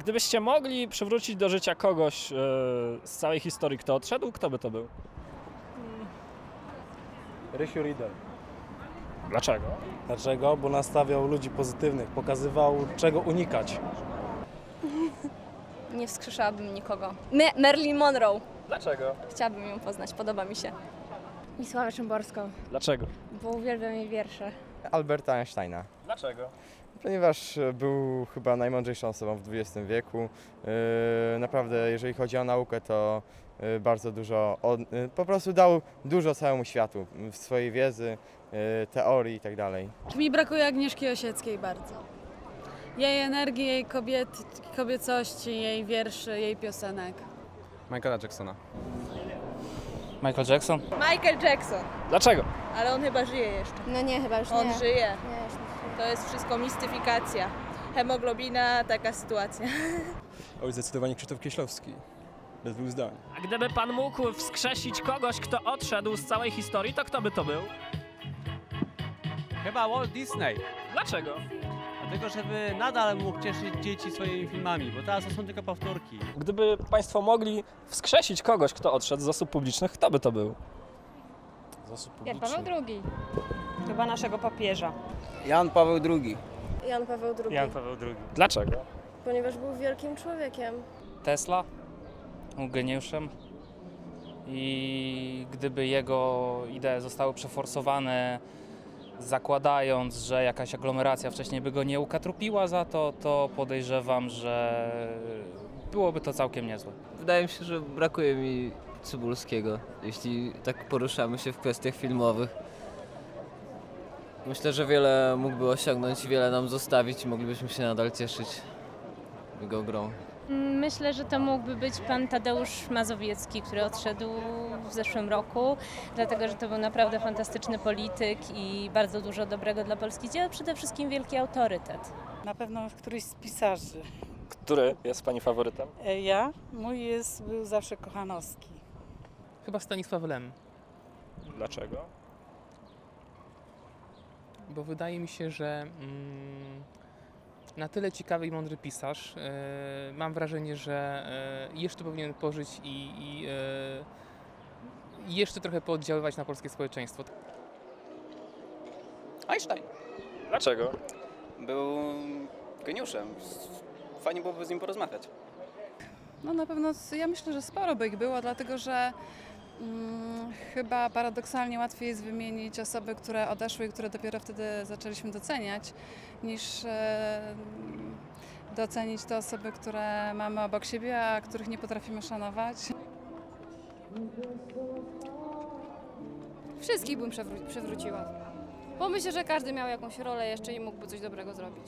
Gdybyście mogli przywrócić do życia kogoś e, z całej historii, kto odszedł, kto by to był? Rysiu Riddle. Dlaczego? Dlaczego? Bo nastawiał ludzi pozytywnych, pokazywał czego unikać. Nie wskrzeszałabym nikogo. Me- Marilyn Monroe. Dlaczego? Chciałabym ją poznać, podoba mi się. Wisławę Szymborską, Dlaczego? bo uwielbiam jej wiersze. Alberta Einsteina, Dlaczego? ponieważ e, był chyba najmądrzejszą osobą w XX wieku. E, Naprawdę, jeżeli chodzi o naukę, to e, bardzo dużo, od- po prostu dał dużo całemu światu w swojej wiedzy, teorii i tak dalej. Mi brakuje Agnieszki Osieckiej bardzo. Jej energii, jej kobiet, kobiecości, jej wierszy, jej piosenek. Michaela Jacksona. Michael Jackson? Michael Jackson, Dlaczego? Ale on chyba żyje jeszcze. No nie, chyba już On nie. żyje. Nie, już nie. To jest wszystko mistyfikacja. Hemoglobina, taka sytuacja. Oj, zdecydowanie Krzysztof Kieślowski. Bez dwóch zdań. A gdyby pan mógł wskrzesić kogoś, kto odszedł z całej historii, to kto by to był? Chyba Walt Disney. Dlaczego? Dlatego, żeby nadal mógł cieszyć dzieci swoimi filmami, bo teraz to są tylko powtórki. Gdyby państwo mogli wskrzesić kogoś, kto odszedł z osób publicznych, kto by to był? Zasób Jan publiczny. Paweł II. Chyba naszego papieża. Jan Paweł II. Jan Paweł II, Paweł II. Dlaczego? ponieważ był wielkim człowiekiem. Tesla? Był geniuszem. I gdyby jego idee zostały przeforsowane, zakładając, że jakaś aglomeracja wcześniej by go nie ukatrupiła za to, to podejrzewam, że byłoby to całkiem niezłe. Wydaje mi się, że brakuje mi Cybulskiego, jeśli tak poruszamy się w kwestiach filmowych. Myślę, że wiele mógłby osiągnąć, wiele nam zostawić i moglibyśmy się nadal cieszyć jego grą. Myślę, że to mógłby być pan Tadeusz Mazowiecki, który odszedł w zeszłym roku, dlatego że to był naprawdę fantastyczny polityk i bardzo dużo dobrego dla Polski dzieł, przede wszystkim wielki autorytet. Na pewno któryś z pisarzy. Który jest pani faworytem? Ja? Mój jest, był zawsze Kochanowski. Chyba Stanisław Lem, Dlaczego? bo wydaje mi się, że mm, na tyle ciekawy i mądry pisarz, e, mam wrażenie, że e, jeszcze powinien pożyć i, i i jeszcze trochę pooddziaływać na polskie społeczeństwo. Einstein. Dlaczego? Był geniuszem. Fajnie byłoby z nim porozmawiać. No na pewno, ja myślę, że sporo by ich było, dlatego że mm, chyba paradoksalnie łatwiej jest wymienić osoby, które odeszły i które dopiero wtedy zaczęliśmy doceniać, niż e, docenić te osoby, które mamy obok siebie, a których nie potrafimy szanować. Wszystkich bym przewró- przewróciła. Bo myślę, że każdy miał jakąś rolę jeszcze i mógłby coś dobrego zrobić.